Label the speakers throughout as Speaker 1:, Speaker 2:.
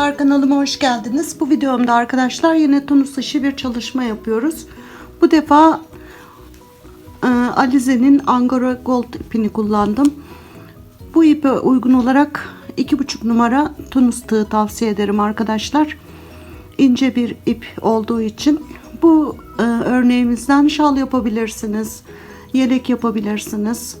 Speaker 1: Merhabalar kanalıma hoş geldiniz. Bu videomda arkadaşlar yine tunus işi bir çalışma yapıyoruz. Bu defa e, Alize'nin Angora Gold ipini kullandım. Bu ipe uygun olarak 2,5 numara tunus tığı tavsiye ederim arkadaşlar. İnce bir ip olduğu için bu e, örneğimizden şal yapabilirsiniz. Yelek yapabilirsiniz.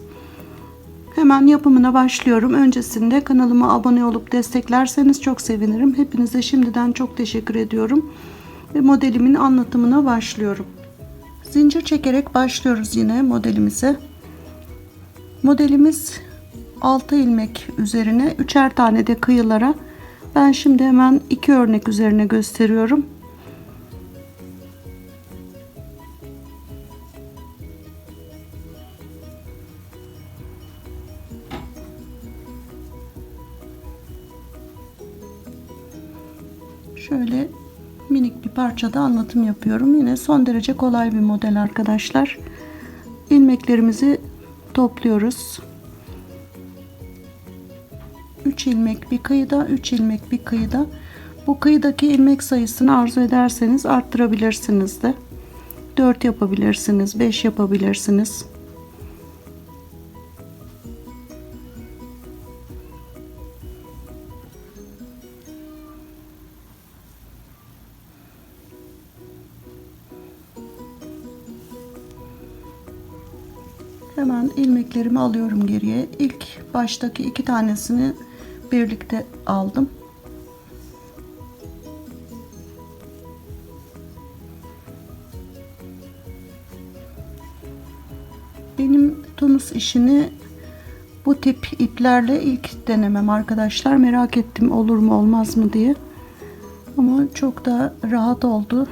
Speaker 1: Hemen yapımına başlıyorum. Öncesinde kanalıma abone olup desteklerseniz çok sevinirim. Hepinize şimdiden çok teşekkür ediyorum. Ve modelimin anlatımına başlıyorum. Zincir çekerek başlıyoruz yine modelimize. Modelimiz 6 ilmek üzerine üçer tane de kıyılara. Ben şimdi hemen iki örnek üzerine gösteriyorum. Parçada anlatım yapıyorum. Yine son derece kolay bir model arkadaşlar. İlmeklerimizi topluyoruz. 3 ilmek bir kıyıda, 3 ilmek bir kıyıda. Bu kıyıdaki ilmek sayısını arzu ederseniz arttırabilirsiniz de. 4 yapabilirsiniz, 5 yapabilirsiniz. İlmeklerimi alıyorum geriye. İlk baştaki iki tanesini birlikte aldım. Benim tunus işini bu tip iplerle ilk denemem arkadaşlar. Merak ettim olur mu olmaz mı diye. Ama çok da rahat oldu.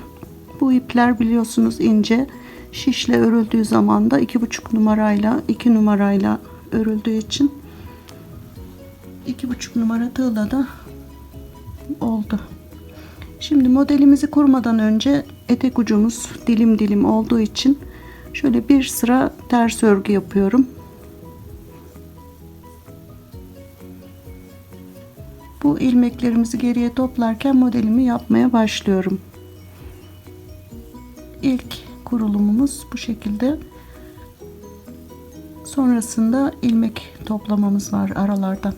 Speaker 1: Bu ipler biliyorsunuz ince şişle örüldüğü zaman da iki buçuk numarayla iki numarayla örüldüğü için iki buçuk numara tığla da oldu. Şimdi modelimizi kurmadan önce etek ucumuz dilim dilim olduğu için şöyle bir sıra ters örgü yapıyorum. Bu ilmeklerimizi geriye toplarken modelimi yapmaya başlıyorum. İlk kurulumumuz bu şekilde. Sonrasında ilmek toplamamız var aralardan.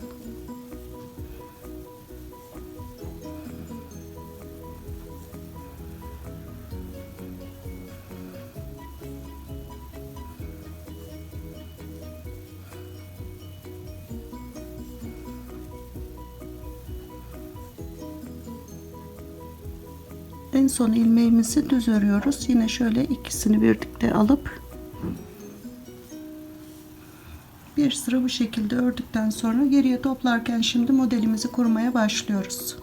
Speaker 1: En son ilmeğimizi düz örüyoruz. Yine şöyle ikisini birlikte alıp bir sıra bu şekilde ördükten sonra geriye toplarken şimdi modelimizi kurmaya başlıyoruz.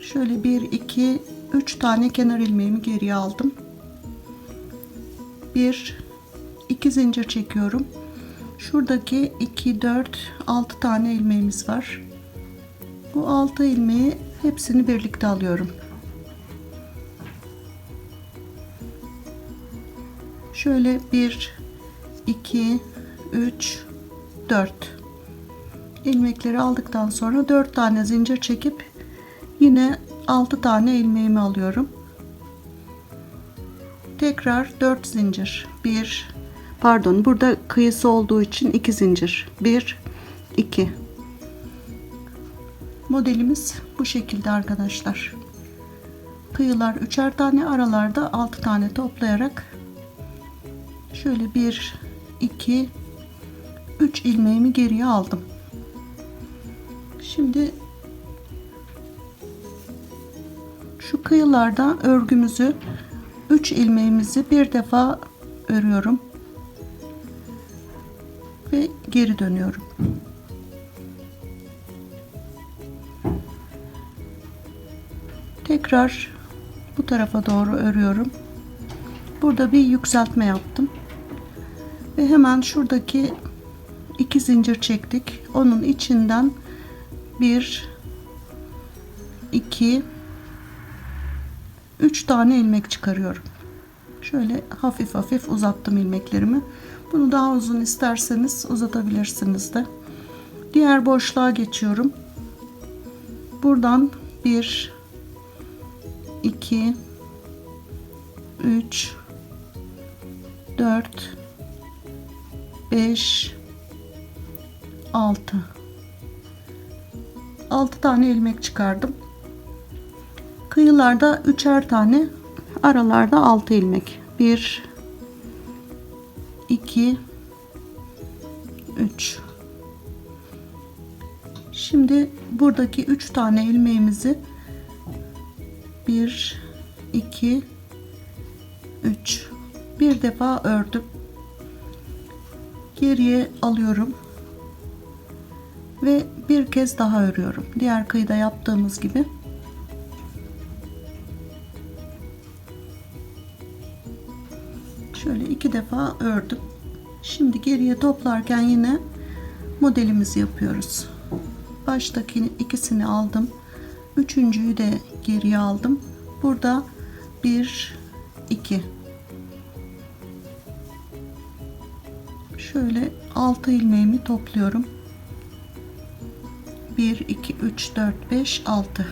Speaker 1: Şöyle 1 2 3 tane kenar ilmeğimi geriye aldım. 1 2 zincir çekiyorum. Şuradaki 2 4 6 tane ilmeğimiz var. Bu 6 ilmeği hepsini birlikte alıyorum. Şöyle 1 2 3 4 ilmekleri aldıktan sonra 4 tane zincir çekip yine 6 tane ilmeğimi alıyorum. Tekrar 4 zincir. 1 pardon burada kıyısı olduğu için 2 zincir. 1 2 Modelimiz bu şekilde arkadaşlar. Kıyılar üçer tane aralarda 6 tane toplayarak şöyle 1 2 3 ilmeğimi geriye aldım. Şimdi şu kıyılarda örgümüzü 3 ilmeğimizi bir defa örüyorum ve geri dönüyorum. Tekrar bu tarafa doğru örüyorum. Burada bir yükseltme yaptım. Ve hemen şuradaki iki zincir çektik. Onun içinden bir, iki, üç tane ilmek çıkarıyorum. Şöyle hafif hafif uzattım ilmeklerimi. Bunu daha uzun isterseniz uzatabilirsiniz de. Diğer boşluğa geçiyorum. buradan 1 2 3 4 5 6 6 tane ilmek çıkardım. Kıyılarda üçer tane, aralarda 6 ilmek. 1 2 3 Şimdi buradaki 3 tane ilmeğimizi 1 2 3 bir defa ördüm. Geriye alıyorum. Ve bir kez daha örüyorum. Diğer kıyıda yaptığımız gibi. Şöyle iki defa ördüm. Şimdi geriye toplarken yine modelimizi yapıyoruz. Baştaki ikisini aldım. Üçüncüyü de geriye aldım. Burada bir, iki. Şöyle altı ilmeğimi topluyorum. 1 2 3 4 5 6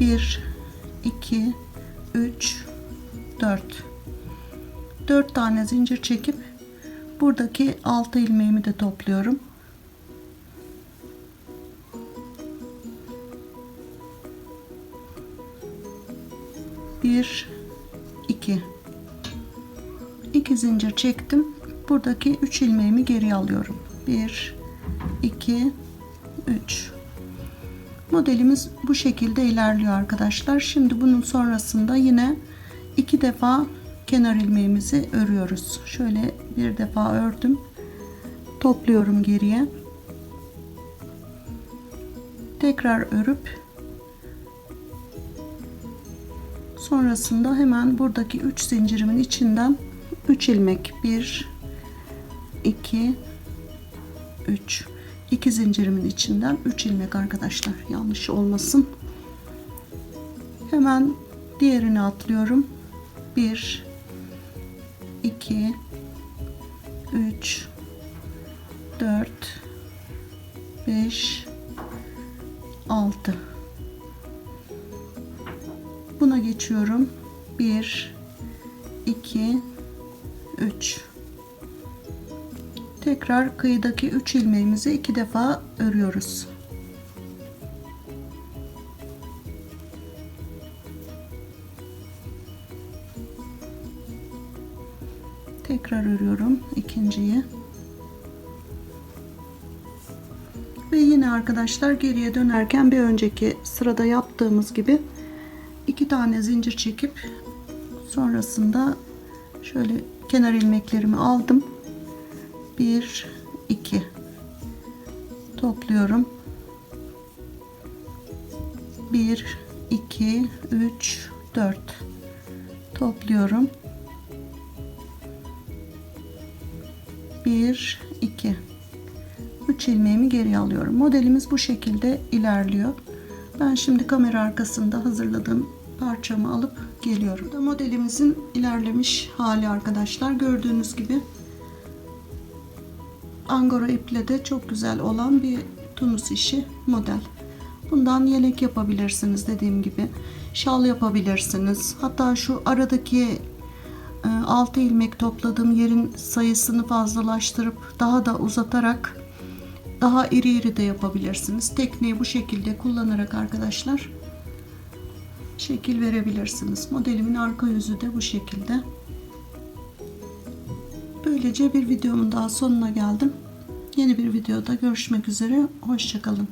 Speaker 1: 1 2 3 4 4 tane zincir çekip buradaki 6 ilmeğimi de topluyorum. Bir, iki, iki zincir çektim. Buradaki üç ilmeğimi geri alıyorum. Bir, 2 3 modelimiz bu şekilde ilerliyor arkadaşlar. Şimdi bunun sonrasında yine iki defa kenar ilmeğimizi örüyoruz. Şöyle bir defa ördüm. Topluyorum geriye. Tekrar örüp sonrasında hemen buradaki 3 zincirimin içinden 3 ilmek. 1 2 3 2 zincirimin içinden 3 ilmek arkadaşlar. Yanlış olmasın. Hemen diğerini atlıyorum. 1 2 3 4 5 6 buna geçiyorum. 1 2 3 tekrar kıyıdaki 3 ilmeğimizi iki defa örüyoruz. Tekrar örüyorum ikinciyi. Ve yine arkadaşlar geriye dönerken bir önceki sırada yaptığımız gibi iki tane zincir çekip sonrasında şöyle kenar ilmeklerimi aldım. 1 2 topluyorum. 1 2 3 4 topluyorum. 1 2 3 ilmeğimi geri alıyorum. Modelimiz bu şekilde ilerliyor. Ben şimdi kamera arkasında hazırladığım parçamı alıp geliyorum Bu da modelimizin ilerlemiş hali arkadaşlar gördüğünüz gibi angora iple de çok güzel olan bir tunus işi model. Bundan yelek yapabilirsiniz dediğim gibi. Şal yapabilirsiniz. Hatta şu aradaki 6 e, ilmek topladığım yerin sayısını fazlalaştırıp daha da uzatarak daha iri iri de yapabilirsiniz. Tekneyi bu şekilde kullanarak arkadaşlar şekil verebilirsiniz. Modelimin arka yüzü de bu şekilde. Böylece bir videomun daha sonuna geldim. Yeni bir videoda görüşmek üzere. Hoşçakalın.